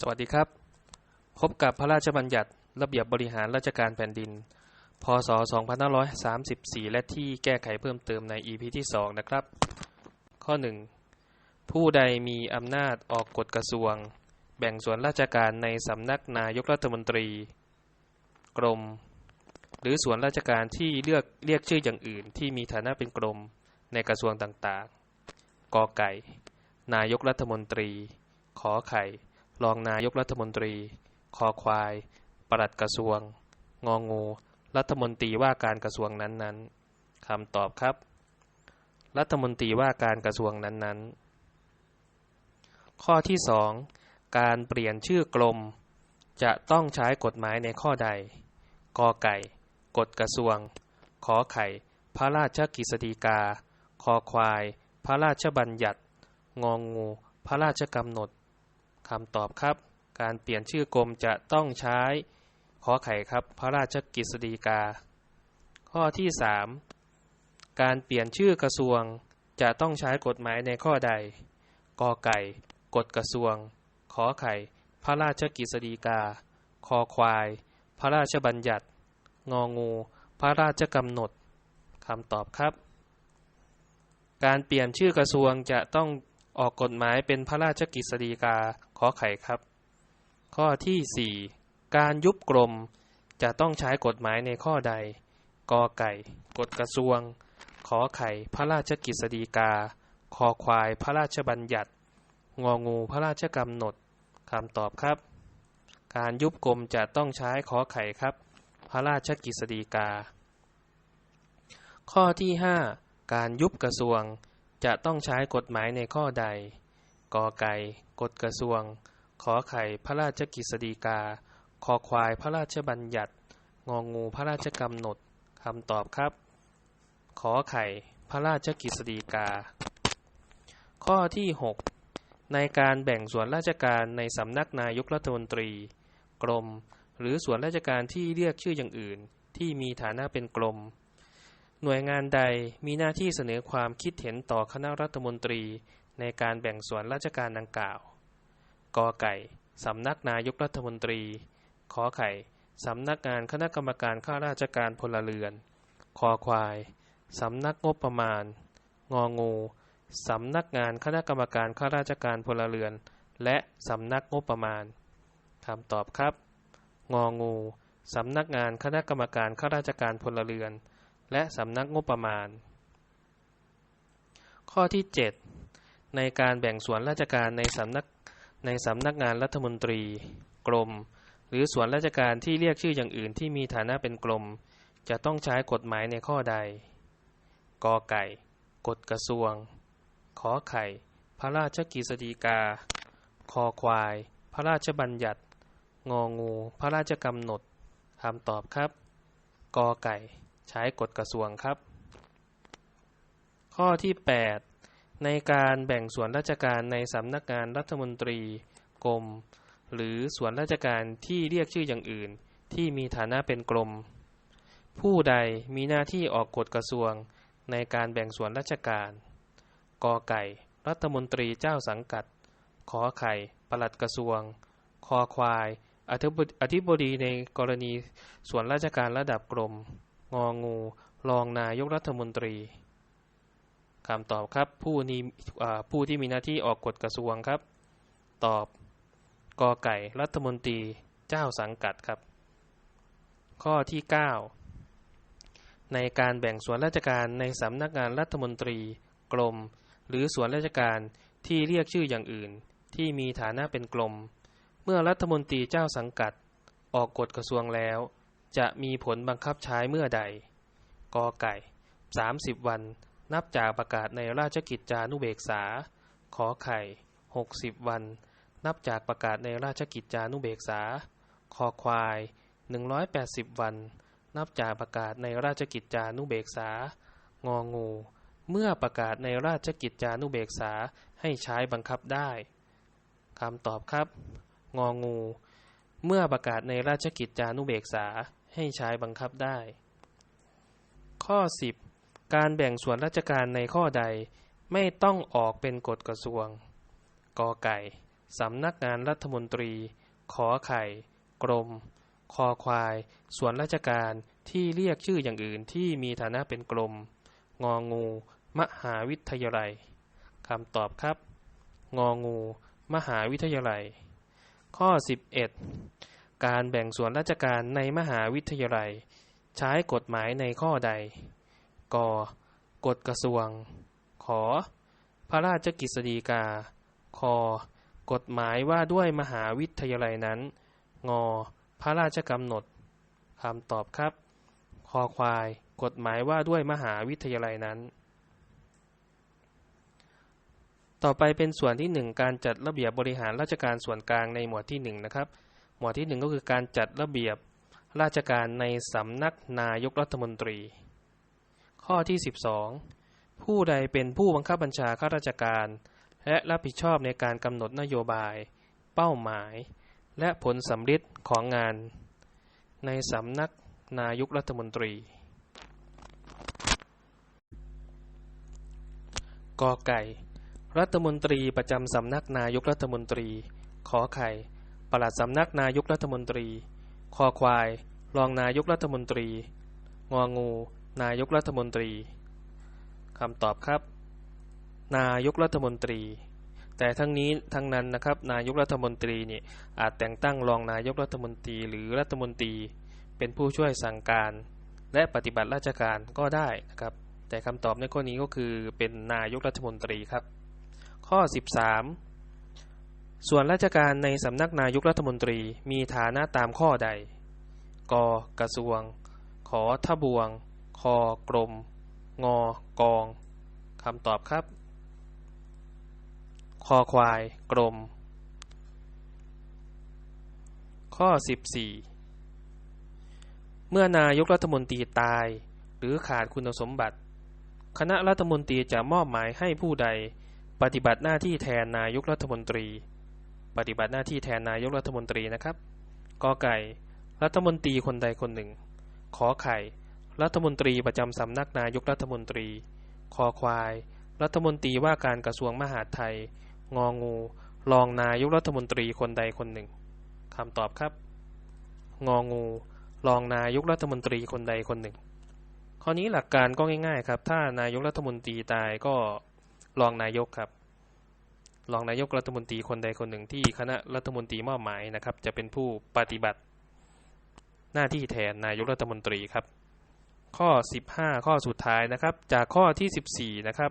สวัสดีครับ พบกับพระราชบัญญัติระเบียบบริหารราชการแผ่นดิน พศ 2534 และที่แก้ไขเพิ่มเติมใน EP ที่ 2 นะครับ ข้อ 1 ผู้ใดมีอำนาจออกกฎกระทรวง แบ่งส่วนราชการในสำนักนายกรัฐมนตรี กรม หรือส่วนราชการที่เลือกเรียกชื่ออย่างอื่น ที่มีฐานะเป็นกรมในกระทรวงต่างๆ กอไก่ นายกรัฐมนตรี ขอไข่ รองนายกรัฐมนตรี คอควาย ปลัดกระทรวง งองู รัฐมนตรีว่าการกระทรวงนั้นๆคำตอบครับ รัฐมนตรีว่าการกระทรวงนั้นๆ ข้อที่ 2 การเปลี่ยนชื่อกรมจะต้องใช้กฎหมายในข้อใด กอไก่ กฎกระทรวง ขอไข่ พระราชกฤษฎีกา คอควาย พระราชบัญญัติ งองูพระราชกำหนด คำตอบครับ การเปลี่ยนชื่อกรมจะต้องใช้ขอไข่ครับ พระราชกฤษฎีกา ข้อที่ 3 การเปลี่ยนชื่อกระทรวงจะต้องใช้กฎหมายในข้อใดกอไก่ กฎกระทรวง ขอไข่ พระราชกฤษฎีกา คอควาย พระราชบัญญัติ งองู พระราชกำหนดคำตอบครับ การเปลี่ยนชื่อกระทรวงจะต้อง ออกกฎหมายเป็นพระราชกฤษฎีกาขอไข่ครับ ข้อที่ 4 การยุบกรมจะต้องใช้กฎหมายในข้อใดกอไก่ กฎกระทรวง ขอไข่ พระราชกฤษฎีกา คอควาย พระราชบัญญัติ งองูพระราชกำหนดคำตอบครับ การยุบกรมจะต้องใช้ขอไข่ครับ พระราชกฤษฎีกา ข้อที่ 5 การยุบกระทรวง จะต้องใช้กฎหมายในข้อใด กอไก่ กฎกระทรวง ขอไข่พระราชกฤษฎีกา คอควายพระราชบัญญัติ งองูพระราชกำหนด คำตอบครับ ขอไข่ พระราชกฤษฎีกา ข้อที่ 6 ในการแบ่งส่วนราชการในสำนักนายกรัฐมนตรี กรม หรือส่วนราชการที่เรียกชื่ออย่างอื่น ที่มีฐานะเป็นกรม หน่วยงานใดมีหน้าที่เสนอความคิดเห็นต่อคณะรัฐมนตรีในการแบ่งส่วนราชการดังกล่าว กอไก่ สำนักนายกรัฐมนตรี ขอไข่ สำนักงานคณะกรรมการข้าราชการพลเรือน คอควาย สำนักงบประมาณ งองู สำนักงานคณะกรรมการข้าราชการพลเรือน และสำนักงบประมาณ คำตอบครับ งองู สำนักงานคณะกรรมการข้าราชการพลเรือน และสำนักงบประมาณ ข้อที่ 7 ในการแบ่งส่วนราชการในสำนักในสำนักงานรัฐมนตรี กรม หรือส่วนราชการที่เรียกชื่ออย่างอื่นที่มีฐานะเป็นกรม จะต้องใช้กฎหมายในข้อใดกอไก่ กฎกระทรวง ขอไข่ พระราชกฤษฎีกา คอควาย พระราชบัญญัติ งองู พระราชกำหนดคำตอบครับกอไก่ ใช้กฎกระทรวงครับ ข้อที่ 8 ในการแบ่งส่วนราชการในสำนักงานรัฐมนตรีกรม หรือส่วนราชการที่เรียกชื่ออย่างอื่น ที่มีฐานะเป็นกรม ผู้ใดมีหน้าที่ออกกฎกระทรวงในการแบ่งส่วนราชการ กอไก่ รัฐมนตรีเจ้าสังกัด ขอไข่ ปลัดกระทรวง คอควาย อธิบดีในกรณีส่วนราชการระดับกรม งองู รองนายกรัฐมนตรีคำตอบครับผู้นี้ผู้ที่มีหน้าที่ออกกฎกระทรวงครับ ตอบกอไก่รัฐมนตรีเจ้าสังกัดครับ ข้อที่ 9 ในการแบ่งส่วนราชการในสำนักงานรัฐมนตรี กรม หรือส่วนราชการที่เรียกชื่ออย่างอื่น ที่มีฐานะเป็นกรมเมื่อรัฐมนตรีเจ้าสังกัด ออกกฎกระทรวงแล้ว จะมีผลบังคับใช้เมื่อใด กอไก่ 30 วัน นับจากประกาศในราชกิจจานุเบกษา ขอไข่ 60 วัน นับจากประกาศในราชกิจจานุเบกษา คอควาย 180 วัน นับจากประกาศในราชกิจจานุเบกษา งองู เมื่อประกาศในราชกิจจานุเบกษาให้ใช้บังคับได้คำตอบครับ งองู เมื่อประกาศในราชกิจจานุเบกษา ให้ใช้บังคับได้ ข้อ 10 การแบ่งส่วนราชการในข้อใดไม่ต้องออกเป็นกฎกระทรวง กอไก่ สำนักงานรัฐมนตรี ขอไข่ กรม คอควาย ส่วนราชการที่เรียกชื่ออย่างอื่นที่มีฐานะเป็นกรม งองู มหาวิทยาลัยคำตอบครับ งองู มหาวิทยาลัย ข้อ 11 การแบ่งส่วนราชการในมหาวิทยาลัย ใช้กฎหมายในข้อใด ก กฎกระทรวงขอพระราชกฤษฎีกา ค กฎหมายว่าด้วยมหาวิทยาลัยนั้น ง พระราชกำหนดคำตอบครับ คอควาย กฎหมายว่าด้วยมหาวิทยาลัยนั้น ต่อไปเป็นส่วนที่ 1 การจัดระเบียบบริหารราชการส่วนกลางในหมวดที่1นะครับ หมวดที่1ก็คือการจัดระเบียบราชการในสำนักนายกรัฐมนตรี ข้อที่ 12 ผู้ใดเป็นผู้บังคับบัญชาข้าราชการ และรับผิดชอบในการกำหนดนโยบาย เป้าหมาย และผลสำฤทธิ์ของงาน ในสำนักนายกรัฐมนตรีกอไก่ รัฐมนตรีประจำสำนักนายกรัฐมนตรี ขอไข่ ปลัดสำนักนายกรัฐมนตรี คอควาย รองนายกรัฐมนตรี งองู นายกรัฐมนตรีคำตอบครับ นายกรัฐมนตรี แต่ทั้งนี้ทั้งนั้นนะครับ นายกรัฐมนตรีนี่อาจแต่งตั้งรองนายกรัฐมนตรีหรือรัฐมนตรี เป็นผู้ช่วยสั่งการ และปฏิบัติราชการก็ได้นะครับ แต่คำตอบในข้อนี้ก็คือเป็นนายกรัฐมนตรีครับ ข้อ 13 ส่วนราชการในสำนักนายกรัฐมนตรีมีฐานะตามข้อใด ก กระทรวง ขอทบวง ค กรม ง กอง คำตอบครับ คอควาย กรม ข้อ 14 เมื่อนายกรัฐมนตรีตาย หรือขาดคุณสมบัติ คณะรัฐมนตรีจะมอบหมายให้ผู้ใด ปฏิบัติหน้าที่แทนนายกรัฐมนตรี ปฏิบัติหน้าที่แทนนายกรัฐมนตรีนะครับกอไก่ รัฐมนตรีคนใดคนหนึ่ง ขอไข่ รัฐมนตรีประจำสำนักนายกรัฐมนตรี คอควาย รัฐมนตรีว่าการกระทรวงมหาดไทย งองู รองนายกรัฐมนตรีคนใดคนหนึ่งคำตอบครับ งองู รองนายกรัฐมนตรีคนใดคนหนึ่ง ข้อนี้หลักการก็ง่าย ๆ ครับ ถ้านายกรัฐมนตรีตายก็รองนายกครับ รองนายกรัฐมนตรีคนใดคนหนึ่งที่คณะรัฐมนตรีมอบหมายนะครับ จะเป็นผู้ปฏิบัติหน้าที่แทนนายกรัฐมนตรีครับ ข้อ 15 ข้อสุดท้ายนะครับ จากข้อที่ 14 นะครับ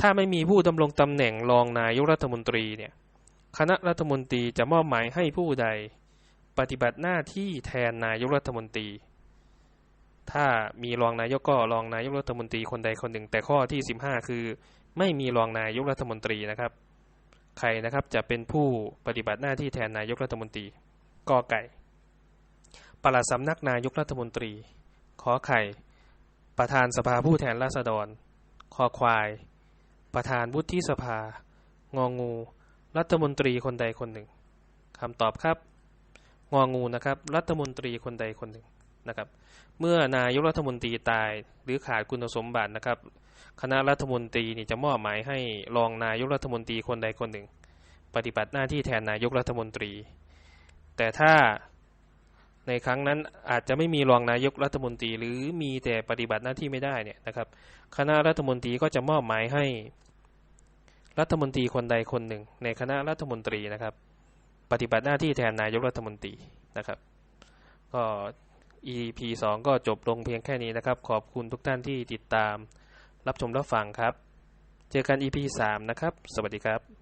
ถ้าไม่มีผู้ดำรงตำแหน่งรองนายกรัฐมนตรีเนี่ยคณะรัฐมนตรีจะมอบหมายให้ผู้ใด ปฏิบัติหน้าที่แทนนายกรัฐมนตรี ถ้ามีรองนายกก็รองนายกรัฐมนตรีคนใดคนหนึ่ง แต่ข้อที่ 15 คือ ไม่มีรองนายกรัฐมนตรีนะครับ ใครนะครับจะเป็นผู้ปฏิบัติหน้าที่แทนนายกรัฐมนตรีกอไก่ปลัดสำนักนายกรัฐมนตรีขอไข่ ประธานสภาผู้แทนราษฎรคอควาย ประธานวุฒิสภา งองู รัฐมนตรีคนใดคนหนึ่งคำตอบครับ งองูนะครับ รัฐมนตรีคนใดคนหนึ่ง นะครับ เมื่อนายกรัฐมนตรีตายหรือขาดคุณสมบัตินะครับ คณะรัฐมนตรีนี่จะมอบหมายให้รองนายกรัฐมนตรีคนใดคนหนึ่ง ปฏิบัติหน้าที่แทนนายกรัฐมนตรี แต่ถ้าในครั้งนั้นอาจจะไม่มีรองนายกรัฐมนตรี หรือมีแต่ปฏิบัติหน้าที่ไม่ได้เนี่ยนะครับ คณะรัฐมนตรีก็จะมอบหมายให้รัฐมนตรีคนใดคนหนึ่ง ในคณะรัฐมนตรีนะครับ ปฏิบัติหน้าที่แทนนายกรัฐมนตรีนะครับ ก็ EP 2 ก็จบลงเพียงแค่นี้นะครับ ขอบคุณทุกท่านที่ติดตาม รับชมรับฟังครับ เจอกัน EP 3 นะครับ สวัสดีครับ